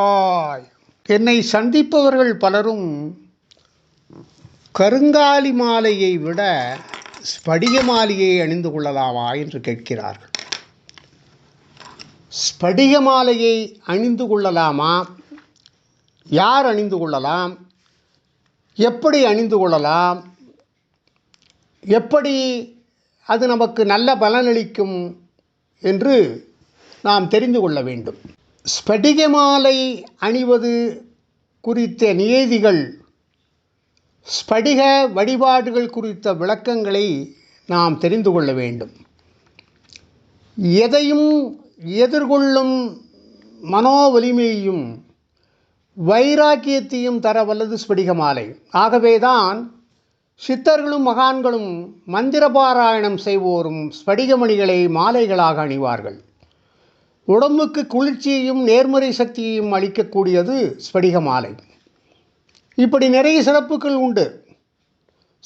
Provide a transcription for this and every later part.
ஆய். என்னை சந்திப்பவர்கள் பலரும் கருங்காலி மாலையை விட ஸ்படிக மாலையை அணிந்து கொள்ளலாமா என்று கேட்கிறார்கள். ஸ்படிக மாலையை அணிந்து கொள்ளலாமா? யார் அணிந்து கொள்ளலாம்? எப்படி அணிந்து கொள்ளலாம்? எப்படி அது நமக்கு நல்ல பலனளிக்கும் என்று நாம் தெரிந்து கொள்ள வேண்டும். ஸ்படிக மாலை அணிவது குறித்த நியதிகள் ஸ்படிக வழிபாடுகள் குறித்த விளக்கங்களை நாம் தெரிந்து கொள்ள வேண்டும். எதையும் எதிர்கொள்ளும் மனோ வலிமையையும் வைராக்கியத்தையும் தர வல்லது ஸ்படிக மாலை ஆகவேதான் சித்தர்களும் மகான்களும் மந்திர பாராயணம் செய்வோரும் ஸ்படிகமணிகளை மாலைகளாக அணிவார்கள். உடம்புக்கு குளிர்ச்சியையும் நேர்மறை சக்தியையும் அளிக்கக்கூடியது ஸ்படிக மாலை இப்படி நிறைய சிறப்புகள் உண்டு.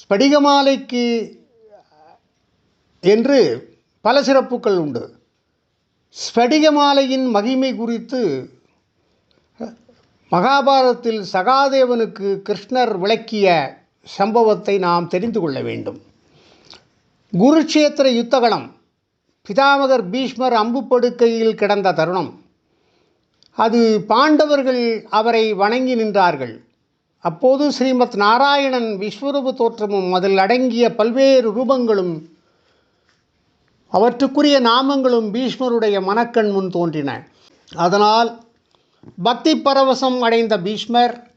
ஸ்படிக மாலைக்கு என்று பல சிறப்புகள் உண்டு. ஸ்படிக மாலையின் மகிமை குறித்து மகாபாரதத்தில் சகாதேவனுக்கு கிருஷ்ணர் விளக்கிய சம்பவத்தை நாம் தெரிந்து கொள்ள வேண்டும். குருட்சேத்திர யுத்தகலம் பிதாமகர் பீஷ்மர் அம்பு படுக்கையில் கிடந்த தருணம். அது பாண்டவர்கள் அவரை வணங்கி நின்றார்கள். அப்போது ஸ்ரீமத் நாராயணன் விஸ்வரூப தோற்றமும் அதில் அடங்கிய பல்வேறு ரூபங்களும் அவற்றுக்குரிய நாமங்களும் பீஷ்மருடைய மனக்கண் முன் தோன்றின. அதனால் பக்தி பரவசம் அடைந்த பீஷ்மர்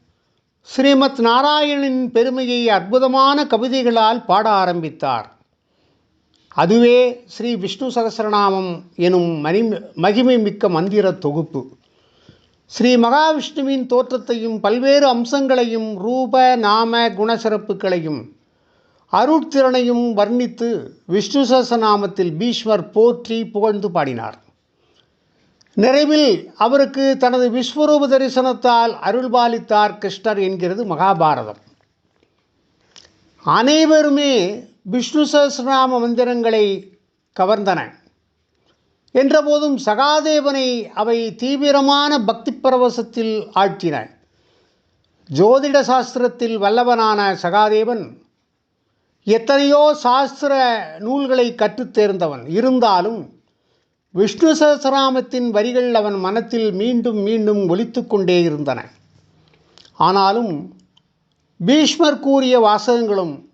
ஸ்ரீமத் நாராயணனின் பெருமையை அற்புதமான கவிதைகளால் பாட ஆரம்பித்தார். அதுவே ஸ்ரீ விஷ்ணு சகசரநாமம் எனும் மணி மகிமை மிக்க மந்திர தொகுப்பு. ஸ்ரீ மகாவிஷ்ணுவின் தோற்றத்தையும் பல்வேறு அம்சங்களையும் ரூப நாம குணசிறப்புகளையும் அருட்திறனையும் வர்ணித்து விஷ்ணு சகசநாமத்தில் பீஷ்மர் போற்றி புகழ்ந்து பாடினார். நிறைவில் அவருக்கு தனது விஸ்வரூப தரிசனத்தால் அருள்பாலித்தார் கிருஷ்ணர் என்கிறது மகாபாரதம். அனைவருமே விஷ்ணு சஹசிரநாம மந்திரங்களை கவர்ந்தன. என்றபோதும் சகாதேவனை அவை தீவிரமான பக்தி பரவசத்தில் ஆழ்த்தின. ஜோதிட சாஸ்திரத்தில் வல்லவனான சகாதேவன் எத்தனையோ சாஸ்திர நூல்களை கற்றுத் தேர்ந்தவன். இருந்தாலும் விஷ்ணு சகசிரநாமத்தின் வரிகள் அவன் மனத்தில் மீண்டும் மீண்டும் ஒலித்து கொண்டே இருந்தன. ஆனாலும் பீஷ்மர் கூறிய வாசகங்களும்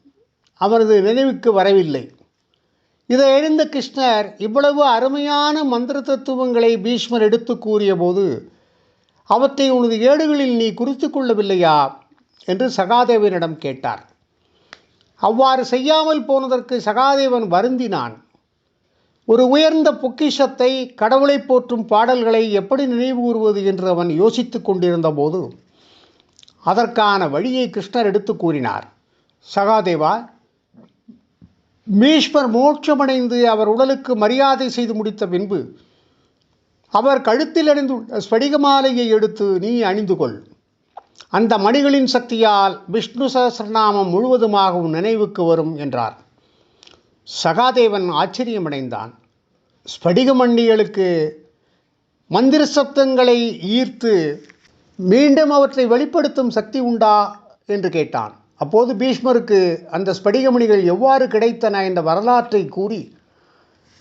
அவரது நினைவுக்கு வரவில்லை. இதை அறிந்த கிருஷ்ணர் இவ்வளவு அருமையான மந்திர தத்துவங்களை பீஷ்மர் எடுத்து கூறியபோது அவற்றை உனது ஏடுகளில் நீ குறித்து கொள்ளவில்லையா? என்று சகாதேவனிடம் கேட்டார். அவ்வாறு செய்யாமல் போனதற்கு சகாதேவன் வருந்தினான். ஒரு உயர்ந்த பொக்கிஷத்தை கடவுளை போற்றும் பாடல்களை எப்படி நினைவு கூறுவது என்று அவன் யோசித்து கொண்டிருந்த போது அதற்கான வழியை கிருஷ்ணர் எடுத்து கூறினார். சகாதேவா பீஷ்மர் மோட்சமடைந்து அவர் உடலுக்கு மரியாதை செய்து முடித்த பின்பு அவர் கழுத்தில் அணிந்துள்ள ஸ்படிக மாலையை எடுத்து நீ அணிந்து கொள். அந்த மணிகளின் சக்தியால் விஷ்ணு சகசிரநாமம் முழுவதுமாகவும் நினைவுக்கு வரும் என்றார். சகாதேவன் ஆச்சரியமடைந்தான். ஸ்படிக மண்டிகளுக்கு மந்திர சப்தங்களை ஈர்த்து மீண்டும் அவற்றை வெளிப்படுத்தும் சக்தி உண்டா? என்று கேட்டான். அப்போது பீஷ்மருக்கு அந்த ஸ்படிகமணிகள் எவ்வாறு கிடைத்தன என்ற வரலாற்றை கூறி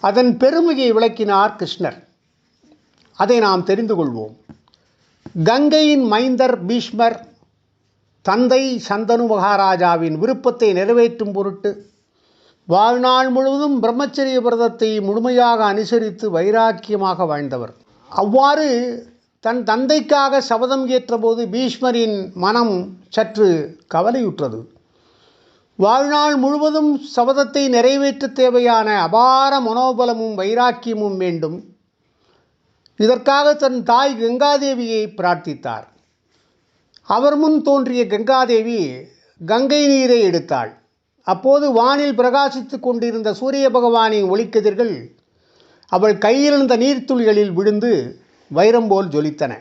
அதன் பெருமையை விளக்கினார் கிருஷ்ணர். அதை நாம் தெரிந்து கொள்வோம். கங்கையின் மைந்தர் பீஷ்மர் தந்தை சந்தனு மகாராஜாவின் விருப்பத்தை நிறைவேற்றும் பொருட்டு வாழ்நாள் முழுவதும் பிரம்மச்சரிய விரதத்தை முழுமையாக அனுசரித்து வைராக்கியமாக வாழ்ந்தவர். அவ்வாறு தன் தந்தைக்காக சபதம் ஏற்றபோது பீஷ்மரின் மனம் சற்று கவலையுற்றது. வாழ்நாள் முழுவதும் சபதத்தை நிறைவேற்ற தேவையான அபார மனோபலமும் வைராக்கியமும் வேண்டும். இதற்காக தன் தாய் கங்காதேவியை பிரார்த்தித்தார். அவர் முன் தோன்றிய கங்காதேவி கங்கை நீரை எடுத்தாள். அப்போது வானில் பிரகாசித்து கொண்டிருந்த சூரிய பகவானின் ஒளிக்கதிர்கள் அவள் கையிலிருந்த நீர்த்துளிகளில் விழுந்து வைரம் போல் ஜொலித்தன.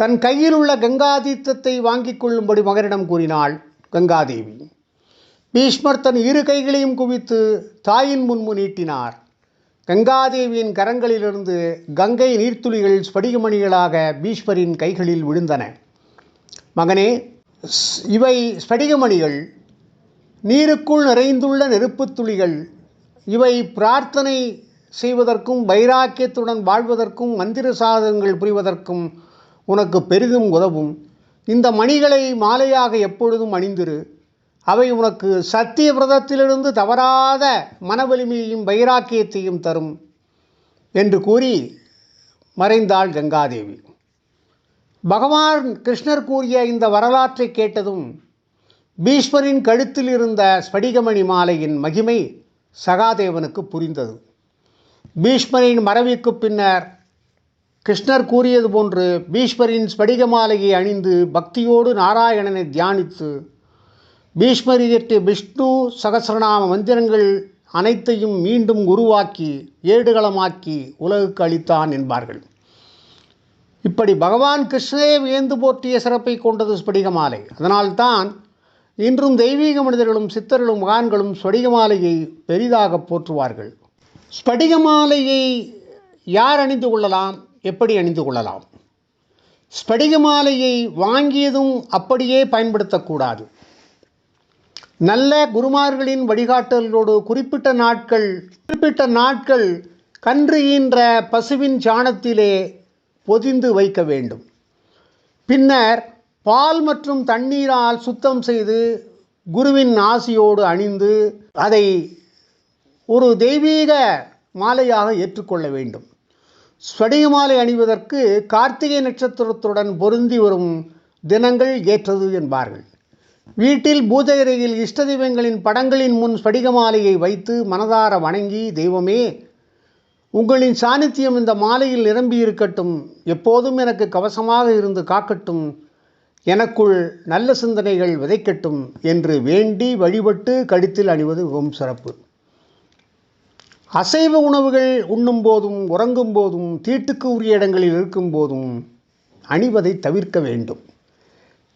தன் கையில் உள்ள கங்காதீர்த்தத்தை வாங்கிக் கொள்ளும்படி மகனிடம் கூறினாள் கங்காதேவி. பீஷ்மர் தன் இரு கைகளையும் குவித்து தாயின் முன்பு நீட்டினார். கங்காதேவியின் கரங்களிலிருந்து கங்கை நீர்த்துளிகள் ஸ்படிகமணிகளாக பீஷ்மரின் கைகளில் விழுந்தன. மகனே இவை ஸ்படிகமணிகள். நீருக்குள் நிறைந்துள்ள நெருப்புத் துளிகள். இவை பிரார்த்தனை செய்வதற்கும் வைராக்கியத்துடன் வாழ்வதற்கும் மந்திர சாதகங்கள் புரிவதற்கும் உனக்கு பெரிதும் உதவும். இந்த மணிகளை மாலையாக எப்பொழுதும் அணிந்திரு. அவை உனக்கு சத்திய விரதத்திலிருந்து தவறாத மனவலிமையையும் வைராக்கியத்தையும் தரும் என்று கூறி மறைந்தாள் கங்காதேவி. பகவான் கிருஷ்ணர் கூறிய இந்த வரலாற்றை கேட்டதும் பீஷ்மரின் கழுத்தில் இருந்த ஸ்படிகமணி மாலையின் மகிமை சகாதேவனுக்கு புரிந்தது. பீஷ்மரின் மறைவுக்கு பின்னர் கிருஷ்ணர் கூறியது போன்று பீஷ்மரின் ஸ்படிக மாலையை அணிந்து பக்தியோடு நாராயணனை தியானித்து பீஷ்மர் இயற்றிய விஷ்ணு சகசிரநாம மந்திரங்கள் அனைத்தையும் மீண்டும் உருவாக்கி ஏடுகளமாக்கி உலகுக்கு அளித்தான் என்பார்கள். இப்படி பகவான் கிருஷ்ணரே வியந்து போற்றிய சிறப்பை கொண்டது ஸ்படிக மாலை அதனால்தான் இன்றும் தெய்வீக மனிதர்களும் சித்தர்களும் மகான்களும் ஸ்படிக மாலையை பெரிதாக போற்றுவார்கள். ஸ்படிக மாலையை யார் அணிந்து கொள்ளலாம்? எப்படி அணிந்து கொள்ளலாம்? ஸ்படிக மாலையை வாங்கியதும் அப்படியே பயன்படுத்தக்கூடாது. நல்ல குருமார்களின் வழிகாட்டலோடு குறிப்பிட்ட நாட்கள் குறிப்பிட்ட நாட்கள் கன்று ஈன்ற பசுவின் சாணத்திலே பொதிந்து வைக்க வேண்டும். பின்னர் பால் மற்றும் தண்ணீரால் சுத்தம் செய்து குருவின் ஆசியோடு அணிந்து அதை ஒரு தெய்வீக மாலையாக ஏற்றுக்கொள்ள வேண்டும். ஸ்வடிகமாலை அணிவதற்கு கார்த்திகை நட்சத்திரத்துடன் பொருந்தி வரும் தினங்கள் ஏற்றது என்பார்கள். வீட்டில் பூஜை அறையில் இஷ்ட தெய்வங்களின் படங்களின் முன் ஸ்படிக மாலையை வைத்து மனதார வணங்கி தெய்வமே உங்களின் சாநித்தியம் இந்த மாலையில் நிரம்பி இருக்கட்டும். எப்போதும் எனக்கு கவசமாக இருந்து காக்கட்டும். எனக்குள் நல்ல சிந்தனைகள் விதைக்கட்டும் என்று வேண்டி வழிபட்டு கழுத்தில் அணிவது மிகவும் சிறப்பு. அசைவ உணவுகள் உண்ணும் போதும் உறங்கும் போதும் தீட்டுக்கு உரிய இடங்களில் இருக்கும் போதும் அணிவதை தவிர்க்க வேண்டும்.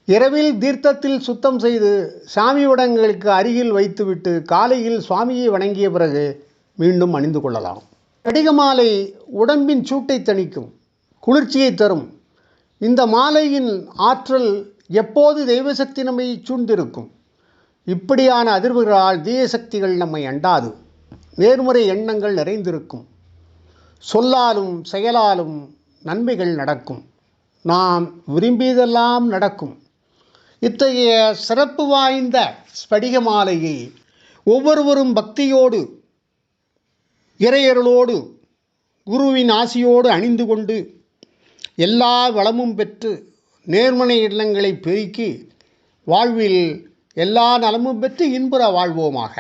இரவில் தீர்த்தத்தில் சுத்தம் செய்து சாமி வடங்களுக்கு அருகில் வைத்துவிட்டு காலையில் சுவாமியை வணங்கிய பிறகு மீண்டும் அணிந்து கொள்ளலாம். கடிக மாலை உடம்பின் சூட்டை தணிக்கும் குளிர்ச்சியை தரும். இந்த மாலையின் ஆற்றல் எப்போது தெய்வசக்தி நம்மை சூழ்ந்திருக்கும்? இப்படியான அதிர்வுகளால் தீயசக்திகள் நம்மை அண்டாது. நேர்மறை எண்ணங்கள் நிறைந்திருக்கும். சொல்லாலும் செயலாலும் நன்மைகள் நடக்கும். நாம் விரும்பியதெல்லாம் நடக்கும். இத்தகைய சிறப்பு வாய்ந்த ஸ்படிக மாலையை ஒவ்வொருவரும் பக்தியோடு இறையர்களோடு குருவின் ஆசியோடு அணிந்து கொண்டு எல்லா வளமும் பெற்று நேர்மனை இல்லங்களை பெருக்கி வாழ்வில் எல்லா நலமும் பெற்று இன்புற வாழ்வோமாக.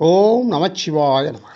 ஓம் நமச்சிவாய நம